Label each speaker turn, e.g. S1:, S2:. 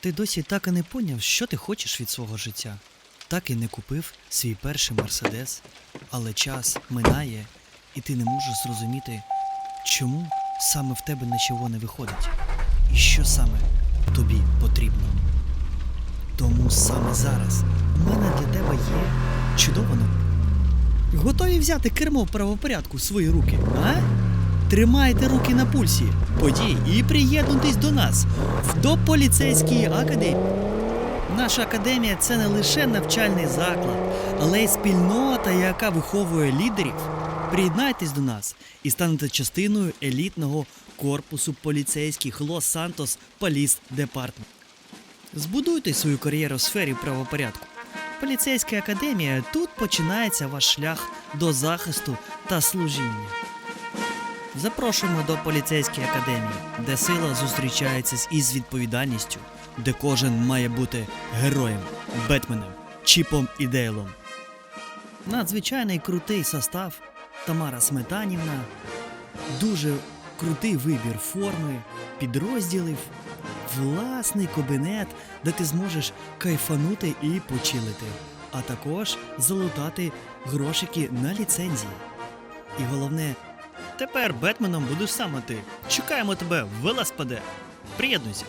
S1: Ти досі так і не поняв, що ти хочеш від свого життя. Так і не купив свій перший мерседес, але час минає, і ти не можеш зрозуміти, чому саме в тебе нічого не виходить, і що саме тобі потрібно. Тому саме зараз в мене для тебе є чудова новина. Готові взяти кермо правопорядку в свої руки, а? Тримайте руки на пульсі подій і приєднуйтесь до нас в до поліцейській академії. Наша академія це не лише навчальний заклад, але й спільнота, яка виховує лідерів. Приєднайтесь до нас і станете частиною елітного корпусу поліцейських Лос-Сантос Поліс Департмент. Збудуйте свою кар'єру в сфері правопорядку. Поліцейська академія тут починається ваш шлях до захисту та служіння. Запрошуємо до поліцейської академії, де сила зустрічається із відповідальністю, де кожен має бути героєм, Бетменом, Чіпом і Дейлом. Надзвичайний крутий состав Тамара Сметанівна, дуже крутий вибір форми, підрозділів, власний кабінет, де ти зможеш кайфанути і почилити, а також залутати грошики на ліцензії. І головне, тепер Бетменом будеш саме ти. Чекаємо тебе велосипеде! Приєднуйся.